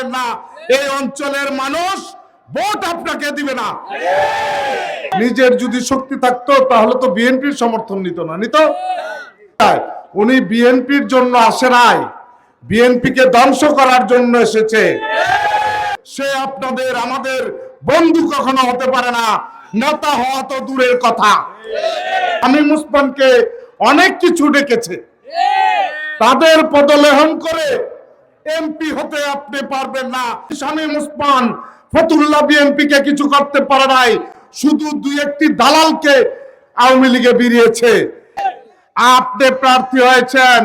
পারবেন না। এই অঞ্চলের মানুষ ভোট আপনাকে দিবে না। নিজের যদি শক্তি থাকতো, তাহলে তো বিএনপির সমর্থন নিত না। নিত? উনি বিএনপির জন্য আসে নাই। বিএনপিকে ধ্বংস করার জন্য এসেছে। সে আপনাদের, আমাদের বন্ধু কখনো হতে পারে না। নেতা হওয়া তো দূরের কথা। আমি মুসমানকে অনেক কিছু ডেকেছে। তাদের পদলেহন করে এমপি হতে আপনি পারবেন না। শামীম উসমান, ফতুল্লাহ বিএনপি কে কিছু করতে পারে নাই। শুধু দুই একটি দালালকে আওয়ামী লীগে বেরিয়েছে। আপনি প্রার্থী হয়েছেন,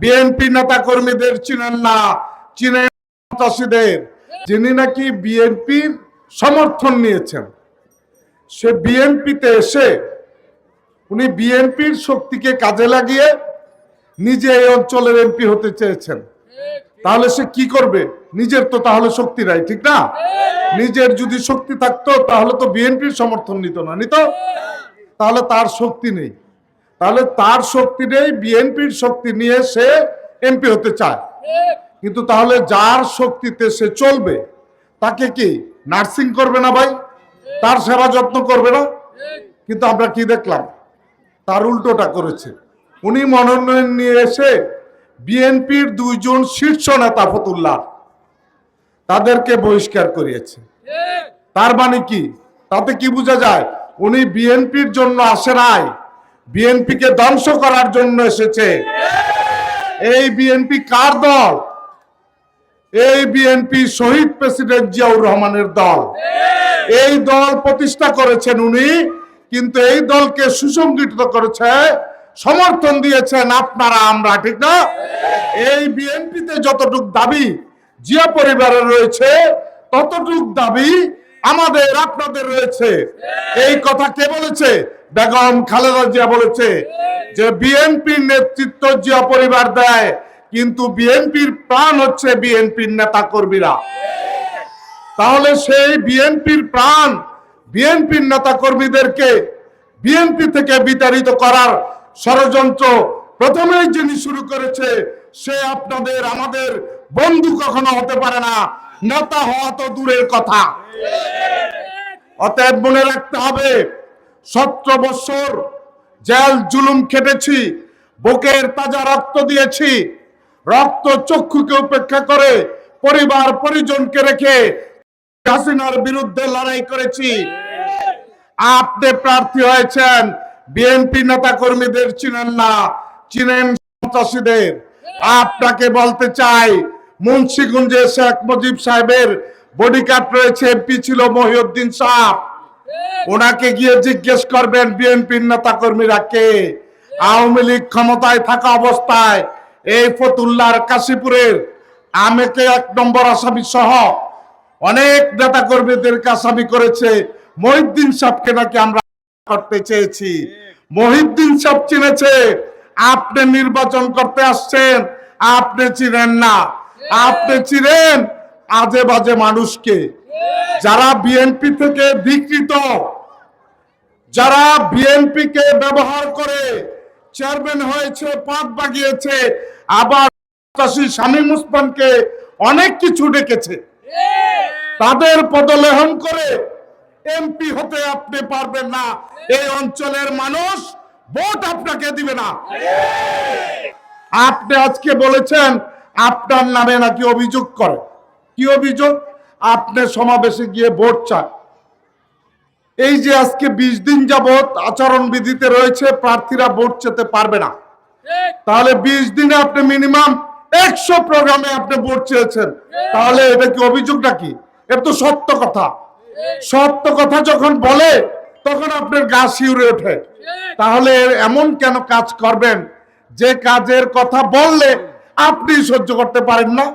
বিএনপি নেতা কর্মীদের চিনেন না, চিনেন সন্ত্রাসীদের যিনি নাকি বিএনপির সমর্থন নিয়েছেন। সে বিএনপিতে এসে, উনি বিএনপির শক্তিকে কাজে লাগিয়ে নিজে এই অঞ্চলের এমপি হতে চেয়েছেন। তাহলে সে কি করবে? নিজের তো তাহলে শক্তি নাই, ঠিক না? নিজের যদি শক্তি থাকতো, তাহলে তো বিএনপির সমর্থন নিত না, নিত? তাহলে তার শক্তি নেই। তাহলে তার শক্তি নেই, বিএনপির শক্তি নিয়ে সে এমপি হতে চায়। কিন্তু তাহলে যার শক্তিতে সে চলবে, তাকে কি নার্সিং করবে না ভাই? তার সেবা যত্ন করবে না? কিন্তু আমরা কি দেখলাম? তার উল্টোটা করেছে। উনি মনোনয়ন নিয়ে এসে বিএনপির দুইজন শীর্ষ নেতা ফতুল্লাহ, তাদেরকে বহিষ্কার করিয়েছে। তার মানে কি? তাতে কি বোঝা যায়? উনি বিএনপির জন্য আসে নাই, বিএনপিকে ধ্বংস করার জন্য এসেছে। এই বিএনপি কার দল? এই বিএনপি শহীদ প্রেসিডেন্ট জিয়াউর রহমানের দল। এই দল প্রতিষ্ঠা করেছেন উনি, কিন্তু এই দলকে সুসংগঠিত করেছে সমর্থন দিয়েছেন আপনারা, আমরা, ঠিক না? এই বিএনপিতে যতটুক দাবি জিয়া পরিবারের রয়েছে, ততটুক দাবি আমাদের, আপনাদের রয়েছে। এই কথা কে বলেছে? বেগম খালেদা জিয়া বলেছে যে বিএনপির নেতৃত্ব জিয়া পরিবার দেয়, কিন্তু বিএনপির প্রাণ হচ্ছে বিএনপির নেতা কর্মীরা তাহলে সেই বিএনপির প্রাণ বিএনপির নেতা কর্মীদেরকে বিএনপি থেকে বিতাড়িত করার ষড়যন্ত্র প্রথমেই যিনি শুরু করেছে, সে আপনাদের, আমাদের বন্ধু কখনো হতে পারে না। নেতা হওয়া তো দূরের কথা। অতএব মনে রাখতে হবে, সতেরো বছর জেল জুলুম খেটেছি, বুকের তাজা রক্ত দিয়েছি, রক্ত চক্ষুকে উপেক্ষা করে পরিবার পরিজনকে রেখে হাসিনার বিরুদ্ধে লড়াই করেছি। আপনি প্রার্থী হয়েছেন বিএনপি নেতা কর্মীদের চিনেন না, চিনেন সন্ত্রাসীদের। আপনাকে বলতে চাই, মুন্সিগঞ্জে শেখ মুজিব সাহেবের বডিগার্ড রয়েছে, এমপি ছিল মহিউদ্দিন সাহ। ওনাকে গিয়ে জিজ্ঞেস করবেন, বিএনপির নেতা কর্মীরা কে? আওয়ামী লীগ ক্ষমতায় থাকা অবস্থায় এই ফতুল্লার কাশীপুরের আমেকে এক নম্বর আসামি সহ অনেক নেতা কর্মীদেরকে আসামি করেছে, মহিউদ্দিন সাহকে নাকি আমরা করতে চেয়েছি। মহিউদ্দিন সাহ চিনেছে, আপনি নির্বাচন করতে আসছেন, আপনি চিনেন না। আপনি চিনেন আজে বাজে মানুষকে। যারা বিএনপি থেকে ধিকৃত যারা বিএনপি কে ব্যবহার করে চেয়ারম্যান হয়েছে, পদ বাগিয়েছে, আবার চাষি শামীম উসমানকে অনেক কিছু ডেকেছে। তাদের পদলেহন করে এমপি হতে আপনি পারবেন না। এই অঞ্চলের মানুষ ভোট আপনাকে দিবে না। আপনি আজকে বলেছেন, আপনার নামে নাকি অভিযোগ করে। কি অভিযোগ? আপনি সমাবেশে গিয়ে ভোট চান। এই যে আজকে বিশ দিন যাবত আচরণ বিধিতে রয়েছে, প্রার্থীরা ভোট চেতে পারবে না। তাহলে বিশ দিনে আপনি মিনিমাম একশো প্রোগ্রামে আপনি ভোট চেয়েছেন। তাহলে এটা কি অভিযোগ নাকি? এটা তো সত্য কথা। সত্য কথা যখন বলে, তখন আপনার গা শিউরে ওঠে। তাহলে এমন কেন কাজ করবেন? যে কাজের কথা বললে আপনি সহ্য করতে পারেন না।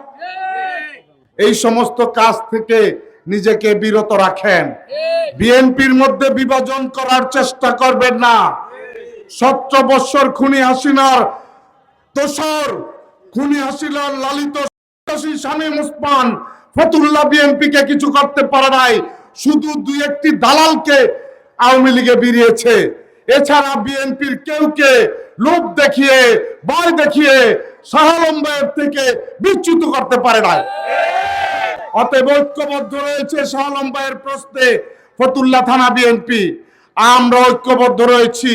এই সমস্ত কাজ থেকে নিজেকে বিরত রাখেন। বিএনপির মধ্যে বিভাজন করার চেষ্টা করবেন না। সতেরো বৎসর খুনি হাসিনার দোসর খুনি হাসিনার লালিত সন্ত্রাসী শামীম উসমান ফতুল্লাহ বিএনপি কে কিছু করতে পারে নাই। শুধু দুই একটি দালালকে আওয়ামী লীগে বেরিয়েছে। এছাড়া বিএনপির কেউ কেউকে লোভ দেখিয়ে, ভয় দেখিয়ে শাহালম্বের থেকে বিচ্যুত করতে পারে না অতএব ঐক্যবদ্ধ রয়েছে শাহলম্বাইয়ের প্রশ্নে ফতুল্লা থানা বিএনপি। আমরা ঐক্যবদ্ধ রয়েছি।